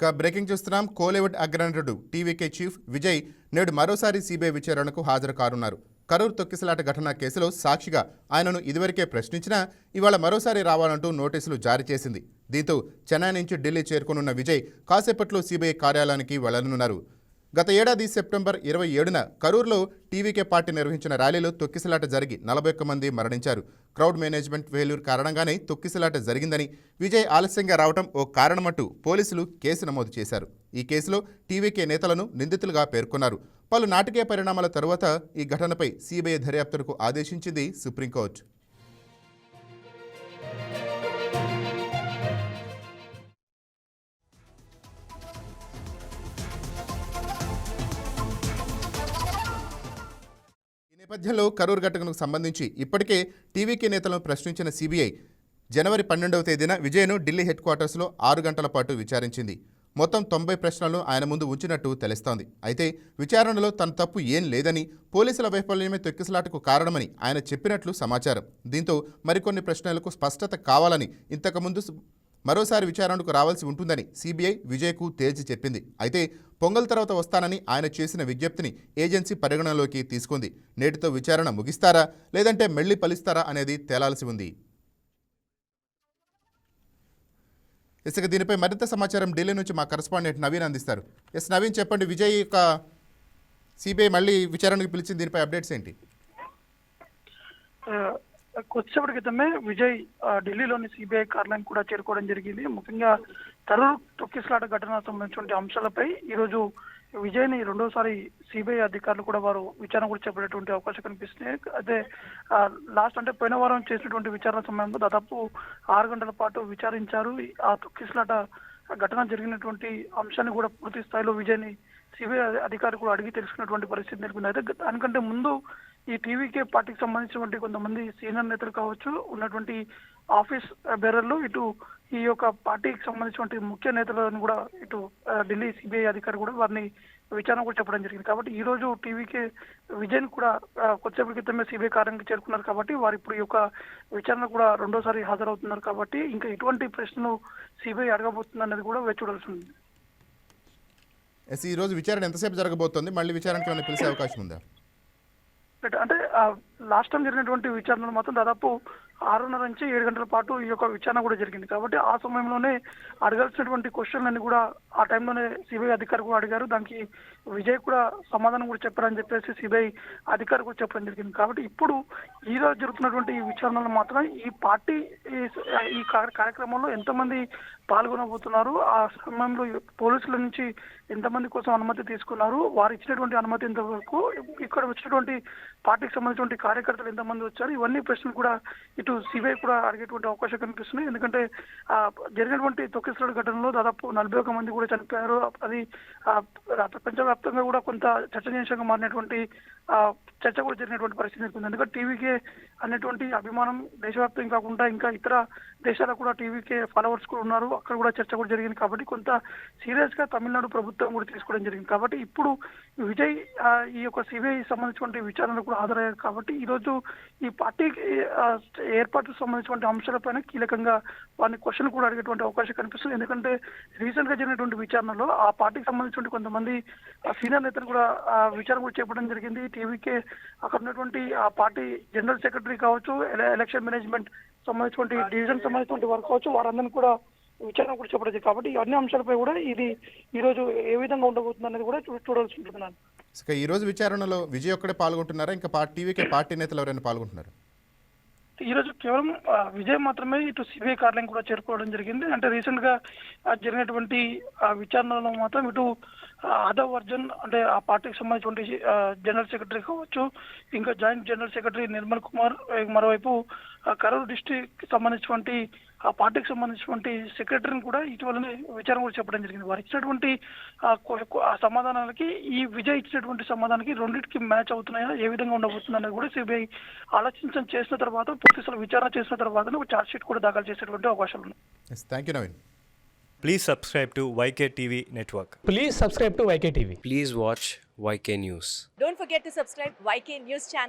ఇక బ్రేకింగ్ చూస్తున్నాం. కోలీవుడ్ అగ్రనటుడు టీవీకే చీఫ్ విజయ్ నేడు మరోసారి సిబిఐ విచారణకు హాజరు కానున్నారు. కరూర్ తొక్కిసలాట ఘటన కేసులో సాక్షిగా ఆయనను ఇదివరకే ప్రశ్నించినా ఇవాళ మరోసారి రావాలంటూ నోటీసులు జారీ చేసింది. దీంతో చెన్నై నుంచి ఢిల్లీ చేరుకోనున్న విజయ్ కాసేపట్లో సిబిఐ కార్యాలయానికి వెళ్ళనున్నారు. గత ఏడాది సెప్టెంబర్ ఇరవై ఏడున కరూర్లో టీవీకే పార్టీ నిర్వహించిన ర్యాలీలో తొక్కిసలాట జరిగి నలభై ఒక్క మంది మరణించారు. క్రౌడ్ మేనేజ్మెంట్ ఫెయిల్యూర్ కారణంగానే తొక్కిసలాట జరిగిందని విజయ్ ఆలస్యంగా రావడం ఓ కారణమంటూ పోలీసులు కేసు నమోదు చేశారు. ఈ కేసులో టీవీకే నేతలను నిందితులుగా పేర్కొన్నారు. పలు నాటకీయ పరిణామాల తరువాత ఈ ఘటనపై సీబీఐ దర్యాప్తులకు ఆదేశించింది సుప్రీంకోర్టు. నేపథ్యంలో కరూరు ఘటనకు సంబంధించి ఇప్పటికే టీవీకే నేతలను ప్రశ్నించిన సిబిఐ జనవరి పన్నెండవ తేదీన విజయ్ను ఢిల్లీ హెడ్ క్వార్టర్స్లో ఆరు గంటల పాటు విచారించింది. మొత్తం తొంభై ప్రశ్నలను ఆయన ముందు ఉంచినట్టు తెలుస్తోంది. అయితే విచారణలో తన తప్పు ఏం లేదని పోలీసుల వైఫల్యమే తొక్కిసలాటకు కారణమని ఆయన చెప్పినట్లు సమాచారం. దీంతో మరికొన్ని ప్రశ్నలకు స్పష్టత కావాలని ఇంతకుముందు మరోసారి విచారణకు రావాల్సి ఉంటుందని సీబీఐ విజయ్కు తేల్చి చెప్పింది. అయితే పొంగల్ తర్వాత వస్తానని ఆయన చేసిన విజ్ఞప్తిని ఏజెన్సీ పరిగణనలోకి తీసుకుంది. నేటితో విచారణ ముగిస్తారా? లేదంటే మెళ్ళి పలిస్తారా అనేది తేలాల్సి ఉంది. ఇసుక దీనిపై మరింత సమాచారం ఢిల్లీ నుంచి మా కరస్పాండెంట్ నవీన్ అందిస్తారు. ఎస్ నవీన్ చెప్పండి విజయ్ యొక్క సిబిఐ మళ్ళీ విచారణకు పిలిచింది దీనిపై అప్డేట్స్ ఏంటి? కొద్దిసేపటి క్రితమే విజయ్ ఢిల్లీలోని సిబిఐ కార్యాలయం కూడా చేరుకోవడం జరిగింది. ముఖ్యంగా తరూర్ తొక్కిసలాట ఘటన సంబంధించిన అంశాలపై ఈరోజు విజయ్ని రెండోసారి సిబిఐ అధికారులు కూడా వారు విచారణ కూడా చేపట్టేటువంటి అవకాశం కనిపిస్తుంది. అయితే లాస్ట్ అంటే పోయిన వారం చేసినటువంటి విచారణ సమయంలో దాదాపు ఆరు గంటల పాటు విచారించారు. ఆ తొక్కిసలాట ఘటన జరిగినటువంటి అంశాన్ని కూడా పూర్తి స్థాయిలో విజయ్ని సిబిఐ అధికారులు కూడా అడిగి తెలుసుకున్నటువంటి పరిస్థితి నెలకొంది. అయితే దానికంటే ముందు ఈ టీవీకే పార్టీకి సంబంధించినటువంటి కొంతమంది సీనియర్ నేతలు కావచ్చు ఉన్నటువంటి ఆఫీస్ బేరర్లు ఇటు ఈ యొక్క పార్టీకి సంబంధించినటువంటి ముఖ్య నేతలను కూడా ఇటు ఢిల్లీ సిబిఐ అధికారి కూడా వారిని విచారణ కూడా చెప్పడం జరిగింది. కాబట్టి ఈ రోజు టీవీకే విజయ్ కూడా కొద్దిసేపటి క్రితమే సిబిఐ కార్యానికి చేరుకున్నారు కాబట్టి వారు ఇప్పుడు ఈ యొక్క విచారణ కూడా రెండోసారి హాజరవుతున్నారు కాబట్టి ఇంకా ఎటువంటి ప్రశ్నలు సిబిఐ అడగబోతుంది అనేది కూడా వేచి చూడాల్సి ఉంది. ఎస్ ఈ రోజు విచారణ ఎంతసేపు జరగబోతోంది? మళ్ళీ విచారణకి పిలిచే అవకాశం ఉందా? అంటే లాస్ట్ టైం జరిగినటువంటి విచారణలు మాత్రం దాదాపు ఆరున్నర నుంచి ఏడు గంటల పాటు ఈ యొక్క విచారణ కూడా జరిగింది. కాబట్టి ఆ సమయంలోనే అడగాల్సినటువంటి క్వశ్చన్లన్నీ కూడా ఆ టైంలోనే సిబిఐ అధికారి కూడా అడిగారు. దానికి విజయ్ కూడా సమాధానం కూడా చెప్పారని చెప్పేసి సిబిఐ అధికారి కూడా చెప్పడం జరిగింది. కాబట్టి ఇప్పుడు ఈ రోజు జరుగుతున్నటువంటి ఈ విచారణలో మాత్రం ఈ పార్టీ ఈ- ఈ కార్య- కార్యక్రమంలో ఎంతమంది పాల్గొనబోతున్నారు? ఆ సమయంలో పోలీసుల నుంచి ఎంతమంది కోసం అనుమతి తీసుకున్నారు? వారు ఇచ్చినటువంటి అనుమతి ఎంతవరకు? ఇక్కడ వచ్చినటువంటి పార్టీకి సంబంధించినటువంటి కార్యకర్తలు ఎంతమంది వచ్చారు? ఇవన్నీ ప్రశ్నలు కూడా ఇటు సిబిఐ కూడా అడిగేటువంటి అవకాశం కనిపిస్తున్నాయి. ఎందుకంటే ఆ, జరిగినటువంటి తొక్కిసలాట ఘటనలో దాదాపు నలభై ఒక మంది కూడా చనిపోయారు. అది ప్రపంచవ్యాప్తంగా కూడా కొంత చర్చనీయాంశంగా మారినటువంటి ఆ, చర్చ కూడా జరిగినటువంటి పరిస్థితి నెలకొంది ఎందుకంటే టీవీకే అనేటువంటి అభిమానం దేశవ్యాప్తం కాకుండా ఇంకా ఇతర దేశాలకు కూడా టీవీకే ఫాలోవర్స్ కూడా ఉన్నారు. అక్కడ కూడా చర్చ కూడా జరిగింది కాబట్టి కొంత సీరియస్గా తమిళనాడు ప్రభుత్వం కూడా తీసుకోవడం జరిగింది. కాబట్టి ఇప్పుడు విజయ్ ఈ యొక్క సిబిఐ సంబంధించినటువంటి విచారణ కూడా ఆధారయ్యారు కాబట్టి ఈ రోజు ఈ పార్టీకి ఏర్పాటుకు సంబంధించిన అంశాలపైన కీలకంగా వారిని క్వశ్చన్ కూడా అడిగేటువంటి అవకాశం కనిపిస్తుంది. ఎందుకంటే రీసెంట్గా జరిగినటువంటి విచారణలో ఆ పార్టీకి సంబంధించినటువంటి కొంతమంది ఆ, సీనియర్ నేతలు కూడా ఆ, విచారణ కూడా చేపట్టడం జరిగింది. టీవీకే అక్కడ ఉన్నటువంటి ఆ పార్టీ జనరల్ సెక్రటరీ కావచ్చు ఎల- ఎలక్షన్ మేనేజ్మెంట్ సంబంధించినటువంటి డివిజన్ సంబంధించినటువంటి వారు కావచ్చు వారందరినీ కూడా విచారణ కూడా చెప్పడం కాబట్టి అన్ని అంశాలపై కూడా ఇది ఈ రోజు ఏ విధంగా ఉండబోతుంది అనేది కూడా చూడాల్సి ఉంటుంది నాన్న. ఇక ఈ రోజు విచారణలో విజయ్ ఒక్కడే పాల్గొంటున్నారా? ఇంకా పార్టీ టీవీకే పార్టీ నేతలు ఎవరైనా పాల్గొంటున్నారు? ఈ రోజు కేవలం విజయ్ మాత్రమే ఇటు సిబిఐ కార్యాలయం కూడా చేరుకోవడం జరిగింది. అంటే రీసెంట్గా జరిగినటువంటి ఆ, విచారణలో మాత్రం ఇటు ఆదవ్ అర్జున్ అంటే ఆ పార్టీకి సంబంధించినటువంటి జనరల్ సెక్రటరీ కావచ్చు ఇంకా joint general secretary Nirmal Kumar మరోవైపు కరూర్ డిస్టిక్ సంబంధించినటువంటి ఆ పార్టీకి సంబంధించినటువంటి సెక్రటరీని కూడా ఇటీవలనే విచారణ కూడా చెప్పడం జరిగింది వారు ఇచ్చినటువంటి ఆ, సమాధానాలకి ఈ విజయ్ ఇచ్చినటువంటి సమాధానానికి రెండింటికి మ్యాచ్ అవుతున్నాయా ఏ విధంగా ఉండబోతుంది అనేది కూడా సిబిఐ ఆలోచించడం చేసిన తర్వాత పూర్తి విచారణ చేసిన తర్వాత ఒక ఛార్జ్ షీట్ కూడా దాఖలు చేసేటువంటి అవకాశాలు ఉన్నాయి thank you Naveen Please subscribe to YK TV Network. Please subscribe to YK TV. Please watch YK News. Don't forget to subscribe YK News channel